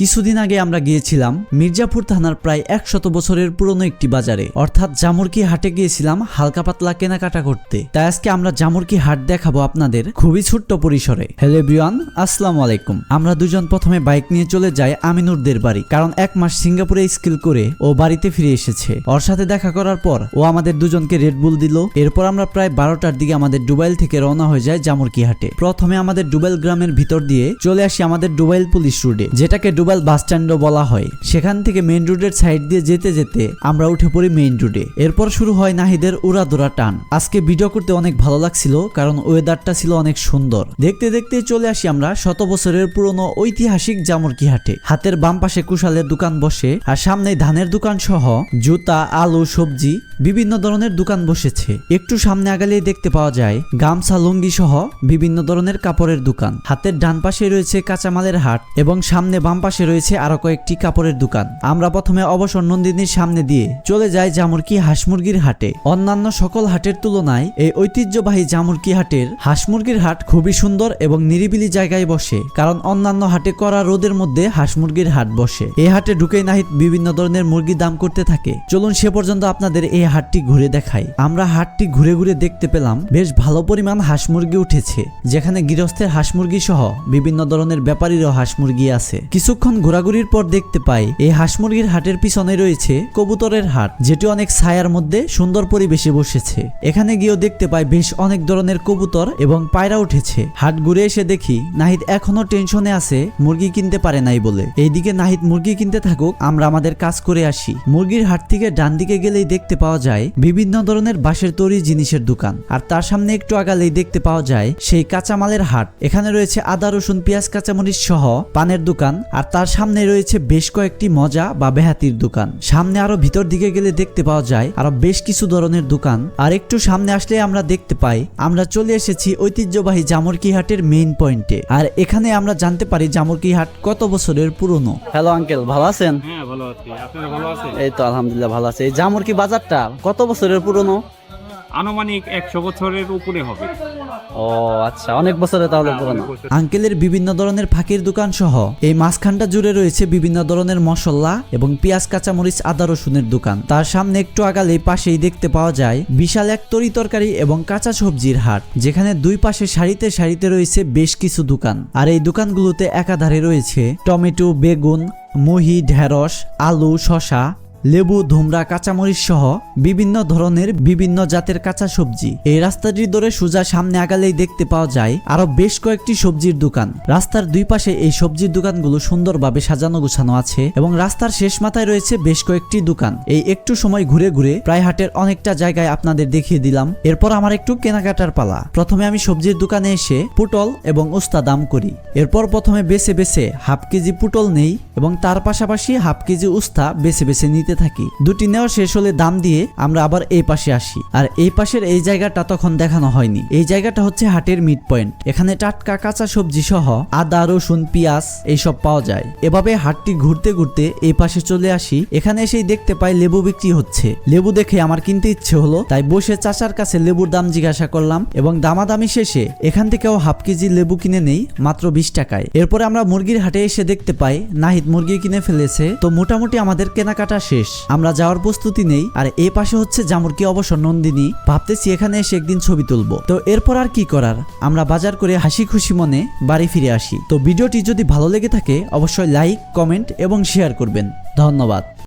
কিছুদিন আগে আমরা গিয়েছিলাম মির্জাপুর থানার প্রায় একশত বছরের পুরনো একটি বাজারে। অর্থাৎ জামুরকি হাটে গিয়েছিলাম হালকা পাতলা কেনাকাটা করতে। তাই আজকে আমরা জামুরকি হাট দেখাবো আপনাদের খুবই ছোট্ট পরিসরে। হ্যালো এভরিওয়ান, আসসালামু আলাইকুম। আমরা দুজন প্রথমে বাইক নিয়ে চলে যাই আমিনুরদের বাড়ি, কারণ এক মাস সিঙ্গাপুরে স্কিল করে ও বাড়িতে ফিরে এসেছে। ওর সাথে দেখা করার পর ও আমাদের দুজনকে রেড বুল দিল। এরপর আমরা প্রায় বারোটার দিকে আমাদের ডুবাইল থেকে রওনা হয়ে যায় জামুরকি হাটে। প্রথমে আমাদের ডুবাইল গ্রামের ভিতর দিয়ে চলে আসি আমাদের ডুবাইল পুলিশ রোডে যেটাকে ডুবাইল বাস স্ট্যান্ডও বলা হয়। সেখান থেকে মেইন রোডের সাইড দিয়ে যেতে যেতে আমরা উঠে পড়ি মেইন রোডে। এরপর শুরু হয় নাহিদের উড়াদোড়া টান। আজকে ভিডিও করতে অনেক ভালো লাগছিল, কারণ ওয়েদারটা ছিল অনেক সুন্দর। দেখতে দেখতে চলে আসি আমরা শত বছরের পুরনো ঐতিহাসিক জামুরকি হাটে হাতের বাম পাশে কুশালের দোকান বসে, আর সামনে ধানের দোকান সহ জুতা, আলু, সবজি, বিভিন্ন ধরনের দোকান বসেছে। একটু সামনে আগালেই দেখতে পাওয়া যায়, গামছা, লুঙ্গি সহ বিভিন্ন ধরনের কাপড়ের দোকান। হাতের ডান পাশে রয়েছে কাঁচামালের হাট এবং সামনে বাম পাশে রয়েছে আরও কয়েকটি কাপড়ের দোকান। আমরা প্রথমে অবসর নন্দিনীর সামনে দিয়ে চলে যাই জামুরকি হাঁস মুরগির হাটে। অন্যান্য সকল হাটের তুলনায় এই ঐতিহ্যবাহী জামুরকি হাটের হাঁস মুরগির হাট খুবই সুন্দর এবং নিরিবিলি জায়গায় বসে, কারণ অন্যান্য হাটে করা রোদের মধ্যে হাঁস মুরগির হাট বসে। এই হাটে ঢুকেই নাহিদ বিভিন্ন ধরনের মুরগি দাম করতে থাকে। চলুন সে পর্যন্ত আপনাদের এই হাটটি ঘুরে দেখাই। আমরা হাটটি ঘুরে ঘুরে দেখতে পেলাম, বেশ ভালো পরিমাণ হাঁস মুরগি উঠেছে, যেখানে গৃহস্থের হাঁস মুরগি সহ বিভিন্ন ধরনের ব্যাপারীরও হাঁস মুরগি আছে। কিছুক্ষণ ঘোরাঘুরির পর দেখতে পাই, এই হাঁস মুরগির হাটের পিছনে রয়েছে কবুতরের হাট, যেটি অনেক ছায়ার মধ্যে সুন্দর পরিবেশে বসেছে। এখানে গিয়েও দেখতে পাই বেশ অনেক ধরনের কবুতর এবং পায়রা উঠেছে। হাট ঘুরে এসে দেখি, নাহিদ এখনও টেনশনে আছে, মুরগি কিনতে পারে নাই বলে। এইদিকে নাহিদ মুরগি কিনতে থাকুক, আমরা আমাদের কাজ করে আসি। মুরগির হাট থেকে ডান দিকে গেলেই দেখতে পাওয়া যায়, বিভিন্ন ধরনের বাঁশের তৈরি জিনিসের দোকান। আর তার সামনে একটু আগালেই দেখতে পাওয়া যায়, সেই কাঁচামালের হাট। এখানে রয়েছে আদা, রসুন, পেঁয়াজ, কাঁচামরিচ সহ পানের দোকান। আর তার সামনে রয়েছে বেশ কয়েকটি মজা বা বেহাতির দোকান। সামনে আরও ভিতর দিকে গেলে দেখতে পাওয়া যায় আরও বেশ কিছু ধরনের দোকান। আর একটু সামনে আসলে আমরা দেখতে পাই আমরা চলে এসেছি ঐতিহ্যবাহী জামরকি হাটের মেইন পয়েন্টে আর এখানে আমরা জানতে পারি জামরকি হাট কত বছরের পুরনো। হ্যালো আঙ্কেল ভালো আছেন? হ্যাঁ ভালো আছি। আপনারা ভালো আছেন? এই তো আলহামদুলিল্লাহ ভালো আছে। এই জামরকি বাজারটা কত বছরের পুরনো? আনুমানিক একশো বছরের উপরে হবে। ও আচ্ছা অনেক বছরের তাহলে পুরনো। আঙ্কেলের বিভিন্ন ধরনের ফাঁকির দোকান সহ এই মাঝখানটা জুড়ে রয়েছে বিভিন্ন ধরনের মশলা এবং পেঁয়াজ, কাঁচামরিচ, আদা, রসুনের দোকান। তার সামনে একটু আগালে পাশেই দেখতে পাওয়া যায় বিশাল এক তরি তরকারি এবং কাঁচা সবজির হাট, যেখানে দুই পাশে সারিতে সারিতে রয়েছে বেশ কিছু দোকান। আর এই দোকানগুলোতে একাধারে রয়েছে টমেটো, বেগুন, মুহি, ঢেঁড়স, আলু শশা লেবু ধুমরা কাঁচামরিচ সহ বিভিন্ন ধরনের বিভিন্ন জাতের কাঁচা সবজি। এই রাস্তাটির ধরে সোজা সামনে আগালেই দেখতে পাওয়া যায় আরও বেশ কয়েকটি সবজির দোকান। রাস্তার দুই পাশে এই সবজির দোকানগুলো সুন্দরভাবে সাজানো গোছানো আছে এবং রাস্তার শেষ মাথায় রয়েছে বেশ কয়েকটি দোকান। এই একটু সময় ঘুরে ঘুরে প্রায় হাটের অনেকটা জায়গায় আপনাদের দেখিয়ে দিলাম। এরপর আমার একটু কেনাকাটার পালা। প্রথমে আমি সবজির দোকানে এসে পুটল এবং উস্তা দাম করি। এরপর প্রথমে বেছে বেছে হাফ কেজি পুটল নেই এবং তার পাশাপাশি হাফ কেজি উস্তা বেছে বেছে নিতে থাকি। দুটি নেওয়া শেষ হলে দাম দিয়ে আমরা আবার এই পাশে আসি। আর এই পাশের এই জায়গাটা তখন দেখানো হয়নি। এই জায়গাটা হচ্ছে হাটের মিড পয়েন্ট এখানে টাটকা কাঁচা সবজি সহ আদা, রসুন, পেঁয়াজ এইসব পাওয়া যায়। এভাবে হাটটি ঘুরতে ঘুরতে এই পাশে চলে আসি। এখানে এসেই দেখতে পাই লেবু বিক্রি হচ্ছে। লেবু দেখে আমার কিনতে ইচ্ছে হলো, তাই বসে চাচার কাছে লেবুর দাম জিজ্ঞাসা করলাম এবং দামাদামি শেষে এখান থেকেও হাফ কেজি লেবু কিনে নেই, মাত্র বিশ টাকায়। এরপরে আমরা মুরগির হাটে এসে দেখতে পাই, নাহিদ মুরগি কিনে ফেলেছে। তো মোটামুটি আমাদের কেনাকাটা শেষ। আমরা যাওয়ার প্রস্তুতি নেই, আর এ পাশে হচ্ছে জামুরকি অবসর নন্দিনী। ভাবতেছি এখানে এসে একদিন ছবি তুলবো। তো এরপর আর কি করার? আমরা বাজার করে হাসি খুশি মনে বাড়ি ফিরে আসি। তো ভিডিওটি যদি ভালো লেগে থাকে, অবশ্যই লাইক, কমেন্ট এবং শেয়ার করবেন। ধন্যবাদ।